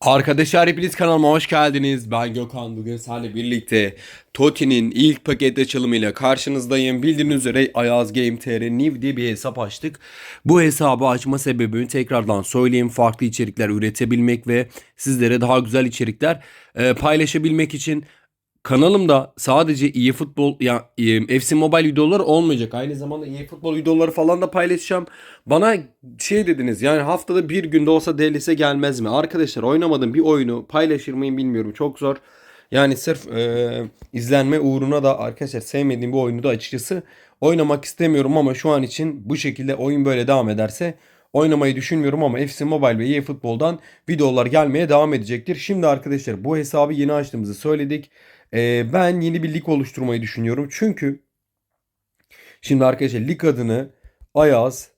Arkadaşlar hepiniz kanalıma hoş geldiniz. Ben Gökhan. Bugün sizlerle birlikte Toti'nin ilk paket açılımıyla karşınızdayım. Bildiğiniz üzere Ayaz Game TR New diye bir hesap açtık. Bu hesabı açma sebebimi tekrardan söyleyeyim. Farklı içerikler üretebilmek ve sizlere daha güzel içerikler e, paylaşabilmek için kanalımda sadece iyi futbol ya e, FC Mobile videoları olmayacak. Aynı zamanda iyi futbol videoları falan da paylaşacağım. Bana şey dediniz yani haftada bir günde olsa DLS gelmez mi? Arkadaşlar oynamadığım bir oyunu paylaşır mıyım bilmiyorum. Çok zor. Yani sırf e, izlenme uğruna da arkadaşlar sevmediğim bir oyunu da açıkçası oynamak istemiyorum ama şu an için bu şekilde oyun böyle devam ederse oynamayı düşünmüyorum ama FC Mobile ve EA Futbol'dan videolar gelmeye devam edecektir. Şimdi arkadaşlar bu hesabı yeni açtığımızı söyledik. E, ben yeni bir lig oluşturmayı düşünüyorum. Çünkü şimdi arkadaşlar lig adını Ayaz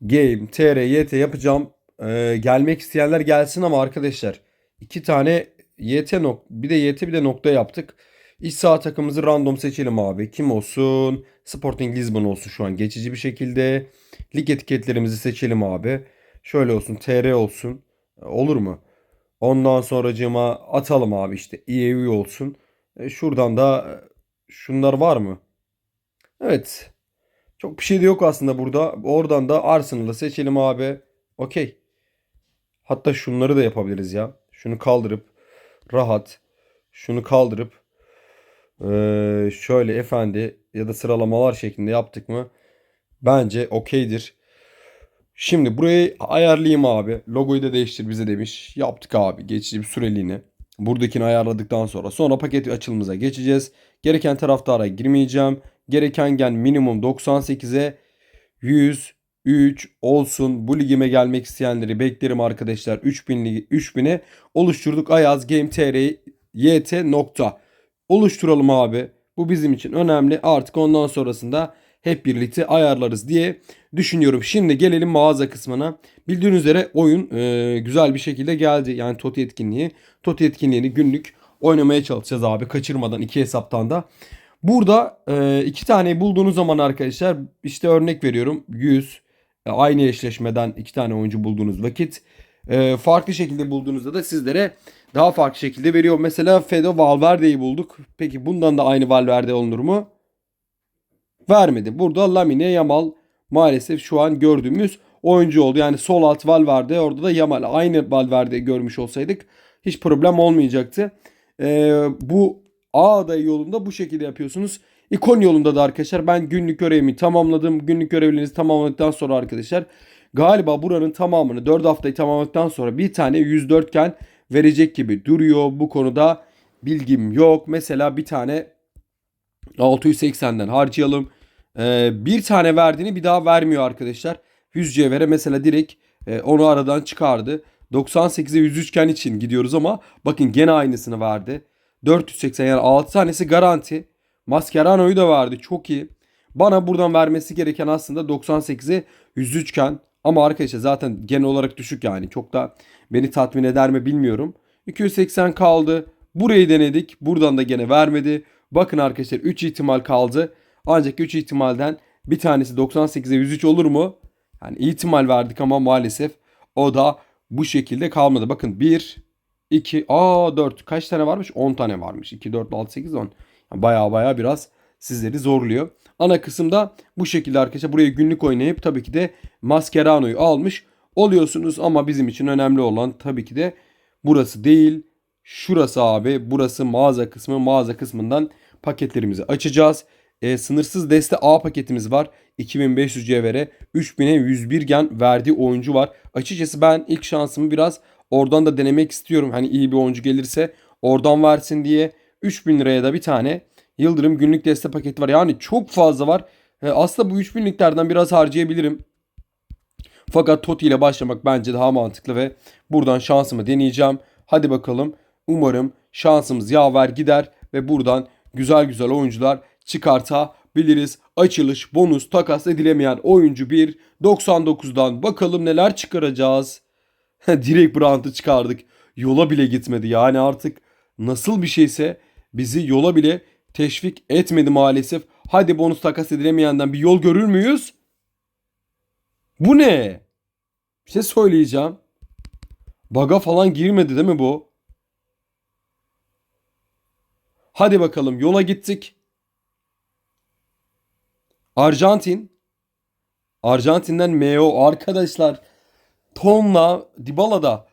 Game, TR, YT yapacağım. Ee, gelmek isteyenler gelsin ama arkadaşlar iki tane YT nok bir de YT bir de nokta yaptık. İç sağ takımımızı random seçelim abi. Kim olsun? Sporting Lisbon olsun şu an geçici bir şekilde. Lig etiketlerimizi seçelim abi. Şöyle olsun TR olsun. Ee, Olur mu? Ondan sonracığıma atalım abi işte EAV olsun. E, şuradan da e, şunlar var mı? Evet. Çok bir şey de yok aslında burada. Oradan da Arsenal'ı seçelim abi. Okey. Hatta şunları da yapabiliriz ya. Şunu kaldırıp rahat. Şunu kaldırıp eee, şöyle efendi ya da sıralamalar şeklinde yaptık mı? Bence okeydir. Şimdi burayı ayarlayayım abi. Logoyu da değiştir bize demiş. Yaptık abi. Geçici bir süreliğine. Buradakini ayarladıktan sonra sonra paket açılımıza geçeceğiz. Gereken taraftara girmeyeceğim. Gereken gen minimum 98'e 103 olsun. Bu ligime gelmek isteyenleri beklerim arkadaşlar. 3000 ligi 3000'e oluşturduk. Ayaz Game TR YT nokta. Oluşturalım abi. Bu bizim için önemli. Artık ondan sonrasında hep birlikte ayarlarız diye düşünüyorum. Şimdi gelelim mağaza kısmına. Bildiğiniz üzere oyun e, güzel bir şekilde geldi. Yani TOTI etkinliği. TOTI etkinliğini günlük oynamaya çalışacağız abi. Kaçırmadan iki hesaptan da. Burada e, iki tane bulduğunuz zaman arkadaşlar işte örnek veriyorum 100 e, aynı eşleşmeden iki tane oyuncu bulduğunuz vakit e, farklı şekilde bulduğunuzda da sizlere daha farklı şekilde veriyor. Mesela Fede Valverde'yi bulduk. Peki bundan da aynı Valverde olunur mu? Vermedi. Burada Lamine Yamal maalesef şu an gördüğümüz oyuncu oldu. Yani sol alt Valverde orada da Yamal. Aynı Valverde'yi görmüş olsaydık hiç problem olmayacaktı. Ee, bu A adayı yolunda bu şekilde yapıyorsunuz. İkon yolunda da arkadaşlar ben günlük görevimi tamamladım. Günlük görevlerinizi tamamladıktan sonra arkadaşlar galiba buranın tamamını 4 haftayı tamamladıktan sonra bir tane 104 iken verecek gibi duruyor. Bu konuda bilgim yok. Mesela bir tane 680'den harcayalım. Ee, bir tane verdiğini bir daha vermiyor arkadaşlar. 100 cevhere mesela direkt e, onu aradan çıkardı. 98'e 103 iken için gidiyoruz ama bakın gene aynısını verdi. 480 yani 6 tanesi garanti. Mascherano'yu da verdi. Çok iyi. Bana buradan vermesi gereken aslında 98'e 103 iken ama arkadaşlar zaten genel olarak düşük yani. Çok da beni tatmin eder mi bilmiyorum. 280 kaldı. Burayı denedik. Buradan da gene vermedi. Bakın arkadaşlar 3 ihtimal kaldı. Ancak 3 ihtimalden bir tanesi 98'e 103 olur mu? Yani ihtimal verdik ama maalesef o da bu şekilde kalmadı. Bakın 1, 2, aa 4 kaç tane varmış? 10 tane varmış. 2, 4, 6, 8, 10. Yani baya baya biraz sizleri zorluyor. Ana kısımda bu şekilde arkadaşlar buraya günlük oynayıp tabii ki de Mascherano'yu almış oluyorsunuz. Ama bizim için önemli olan tabii ki de burası değil. Şurası abi. Burası mağaza kısmı. Mağaza kısmından paketlerimizi açacağız. E, sınırsız deste A paketimiz var. 2500 cevhere 3000'e 101 gen verdiği oyuncu var. Açıkçası ben ilk şansımı biraz oradan da denemek istiyorum. Hani iyi bir oyuncu gelirse oradan versin diye 3000 liraya da bir tane Yıldırım günlük deste paketi var. Yani çok fazla var. E, aslında bu 3000'liklerden biraz harcayabilirim. Fakat Totti ile başlamak bence daha mantıklı ve buradan şansımı deneyeceğim. Hadi bakalım. Umarım şansımız yaver gider ve buradan güzel güzel oyuncular çıkartabiliriz. Açılış, bonus, takas edilemeyen oyuncu 1. 99'dan bakalım neler çıkaracağız. Direkt Brandt'ı çıkardık. Yola bile gitmedi. Yani artık nasıl bir şeyse bizi yola bile teşvik etmedi maalesef. Hadi bonus takas edilemeyenden bir yol görür müyüz? Bu ne? Bir şey söyleyeceğim. Baga falan girmedi değil mi bu? Hadi bakalım yola gittik. Arjantin. Arjantin'den MO arkadaşlar tonla Dybala'da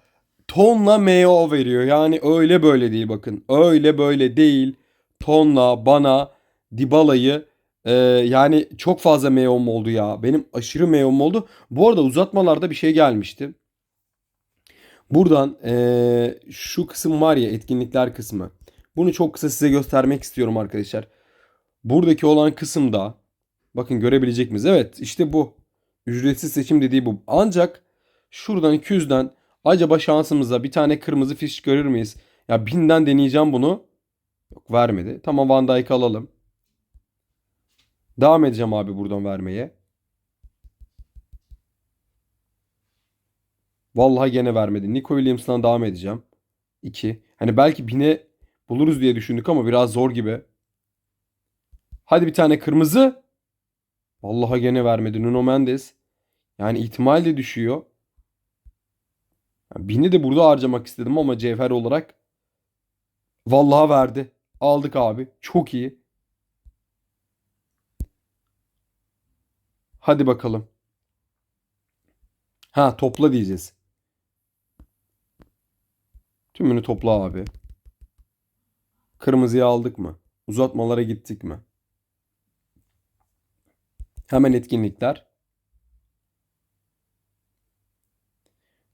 tonla MO veriyor. Yani öyle böyle değil bakın. Öyle böyle değil. Tonla bana Dybala'yı e, yani çok fazla MO'm oldu ya. Benim aşırı MO'm oldu. Bu arada uzatmalarda bir şey gelmişti. Buradan e, şu kısım var ya etkinlikler kısmı. Bunu çok kısa size göstermek istiyorum arkadaşlar. Buradaki olan kısımda bakın görebilecek miyiz? Evet işte bu. Ücretsiz seçim dediği bu. Ancak şuradan 200'den acaba şansımıza bir tane kırmızı fiş görür müyüz? Ya 1000'den deneyeceğim bunu. Yok vermedi. Tamam Van Dijk alalım. Devam edeceğim abi buradan vermeye. Vallahi gene vermedi. Nico Williams'dan devam edeceğim. 2. Hani belki 1000'e buluruz diye düşündük ama biraz zor gibi. Hadi bir tane kırmızı. Vallahi gene vermedi. Nuno Mendes. Yani ihtimal de düşüyor. Yani Bini de burada harcamak istedim ama cevher olarak. Vallahi verdi. Aldık abi. Çok iyi. Hadi bakalım. Ha topla diyeceğiz. Tümünü topla abi. Kırmızıyı aldık mı? Uzatmalara gittik mi? Hemen etkinlikler.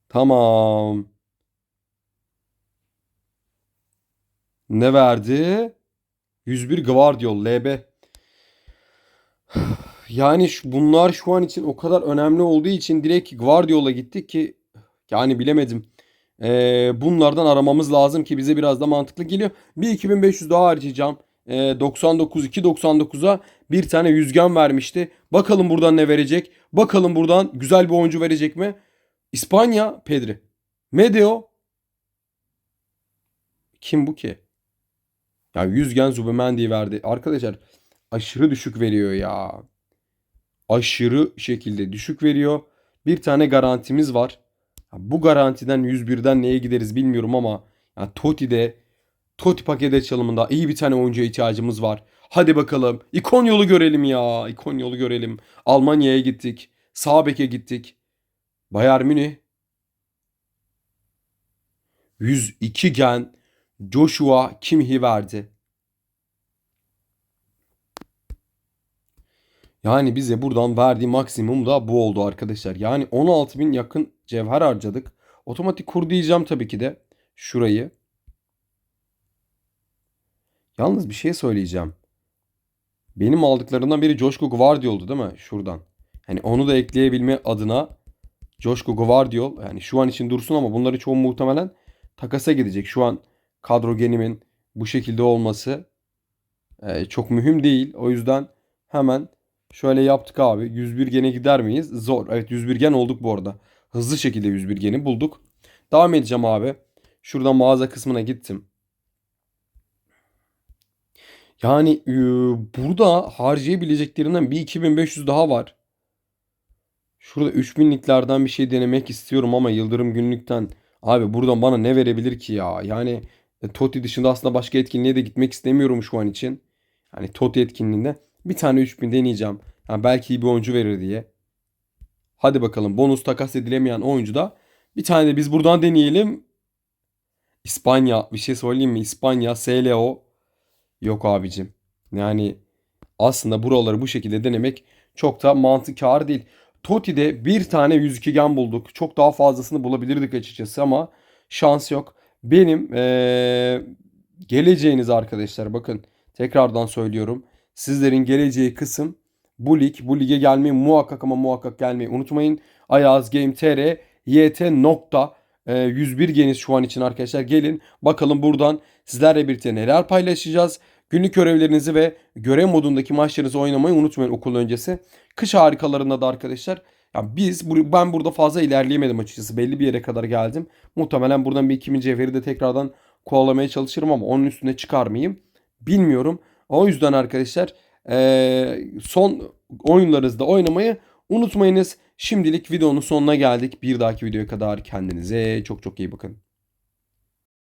Tamam. Ne verdi? 101 Gvardiol LB. Yani şu- bunlar şu an için o kadar önemli olduğu için direkt Guardiol'a gittik ki yani bilemedim. Ee, bunlardan aramamız lazım ki bize biraz da mantıklı geliyor. Bir 2500 daha harcayacağım. Ee, 99 2.99'a bir tane yüzgen vermişti. Bakalım buradan ne verecek? Bakalım buradan güzel bir oyuncu verecek mi? İspanya Pedri. Medeo. Kim bu ki? Ya yüzgen Zubimendi verdi. Arkadaşlar aşırı düşük veriyor ya aşırı şekilde düşük veriyor. Bir tane garantimiz var. Bu garantiden 101'den neye gideriz bilmiyorum ama ya Toti'de Toti paket açılımında iyi bir tane oyuncuya ihtiyacımız var. Hadi bakalım. İkon yolu görelim ya. İkon yolu görelim. Almanya'ya gittik. Sağ beke gittik. Bayern Münih. 102 gen Joshua Kimmih'i verdi. Yani bize buradan verdiği maksimum da bu oldu arkadaşlar. Yani 16.000 yakın cevher harcadık. Otomatik kur diyeceğim tabii ki de şurayı. Yalnız bir şey söyleyeceğim. Benim aldıklarımdan biri Joshko Gvardiol'du değil mi? Şuradan. Hani onu da ekleyebilme adına Joshko Gvardiol yani şu an için dursun ama bunları çoğu muhtemelen takasa gidecek. Şu an kadro genimin bu şekilde olması e, çok mühim değil. O yüzden hemen Şöyle yaptık abi. 101 gene gider miyiz? Zor. Evet 101 gen olduk bu arada. Hızlı şekilde 101 geni bulduk. Devam edeceğim abi. Şuradan mağaza kısmına gittim. Yani e, burada harcayabileceklerinden bir 2500 daha var. Şurada 3000'liklerden bir şey denemek istiyorum ama Yıldırım günlükten abi buradan bana ne verebilir ki ya? Yani e, Totti dışında aslında başka etkinliğe de gitmek istemiyorum şu an için. Yani Totti etkinliğinde. Bir tane 3000 deneyeceğim. Yani belki iyi bir oyuncu verir diye. Hadi bakalım bonus takas edilemeyen oyuncu da bir tane de biz buradan deneyelim. İspanya bir şey söyleyeyim mi? İspanya SLO yok abicim. Yani aslında buraları bu şekilde denemek çok da mantıklı değil. Toti'de bir tane 102 gen bulduk. Çok daha fazlasını bulabilirdik açıkçası ama şans yok. Benim ee, geleceğiniz arkadaşlar bakın tekrardan söylüyorum. Sizlerin geleceği kısım bu lig. Bu lige gelmeyi muhakkak ama muhakkak gelmeyi unutmayın. Ayaz Game TR YT nokta 101 geniz şu an için arkadaşlar. Gelin bakalım buradan sizlerle birlikte neler paylaşacağız. Günlük görevlerinizi ve görev modundaki maçlarınızı oynamayı unutmayın okul öncesi. Kış harikalarında da arkadaşlar ya biz ben burada fazla ilerleyemedim açıkçası. Belli bir yere kadar geldim. Muhtemelen buradan bir 2000 cevheri de tekrardan kovalamaya çalışırım ama onun üstüne çıkar mıyım? Bilmiyorum. O yüzden arkadaşlar son oyunlarınızda oynamayı unutmayınız. Şimdilik videonun sonuna geldik. Bir dahaki videoya kadar kendinize çok çok iyi bakın.